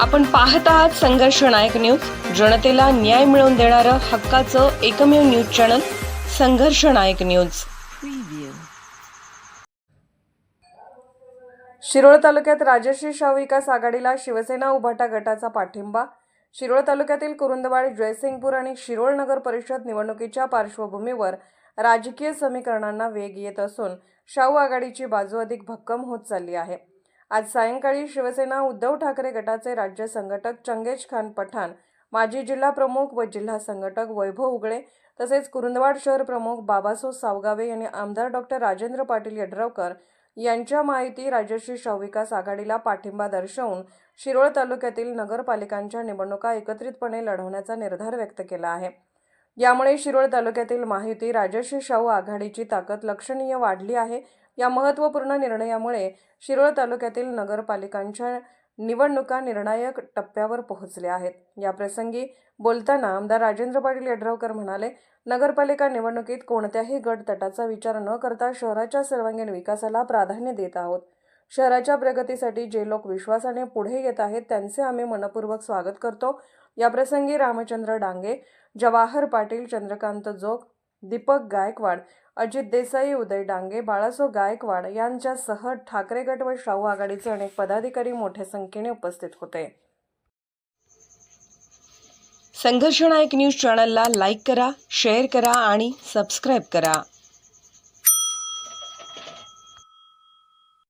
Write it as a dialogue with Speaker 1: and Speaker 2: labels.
Speaker 1: आपण पाहत आहात संघर्ष नायक न्यूज. जनतेला न्याय मिळवून देणारं हक्काचं एकमेव न्यूज चॅनल संघर्ष नायक न्यूज. शिरोळ तालुक्यात राजश्री शाहू विकास आघाडीला शिवसेना उभाटा गटाचा पाठिंबा. शिरोळ तालुक्यातील कुरुंदवाड जयसिंगपूर आणि शिरोळ नगर परिषद निवडणुकीच्या पार्श्वभूमीवर राजकीय समीकरणांना वेग येत असून शाहू आघाडीची बाजू अधिक भक्कम होत चालली आहे. आज सायंकाळी शिवसेना उद्धव ठाकरे गटाचे राज्य संघटक चंगेज खान पठाण माजी जिल्हा प्रमुख व जिल्हा संघटक वैभव उगळे तसेच कुरुंदवाड शहर प्रमुख बाबासो सावगावे यांनी आमदार डॉक्टर राजेंद्र पाटील यड्रावकर यांच्या माहिती राजश्री शाहू विकास आघाडीला पाठिंबा दर्शवून शिरोळ तालुक्यातील नगरपालिकांच्या निवडणुका एकत्रितपणे लढवण्याचा निर्धार व्यक्त केला आहे. यामुळे शिरोळ तालुक्यातील माहिती राजश्री शाहू आघाडीची ताकद लक्षणीय वाढली आहे या महत्त्वपूर्ण निर्णयामुळे शिरोळ तालुक्यातील नगरपालिकांच्या निवडणुका निर्णायक टप्प्यावर पोहोचल्या आहेत. या प्रसंगी बोलताना आमदार राजेंद्र पाटील यड्रावकर म्हणाले नगरपालिका निवडणुकीत कोणत्याही गट तटाचा विचार न करता शहराच्या सर्वांगीण विकासाला प्राधान्य देत आहोत. शहराच्या प्रगतीसाठी जे लोक विश्वासाने पुढे येत आहेत त्यांचे आम्ही मनपूर्वक स्वागत करतो. याप्रसंगी रामचंद्र डांगे जवाहर पाटील चंद्रकांत जोग दीपक गायकवाड अजित देसाई उदय डांगे बाळासो गायकवाड यांच्यासह ठाकरे गट व शाहू आघाडीचे अनेक पदाधिकारी मोठ्या संख्येने उपस्थित होते. संघर्ष नायक न्यूज चॅनलला लाईक करा शेअर करा आणि सबस्क्राईब करा.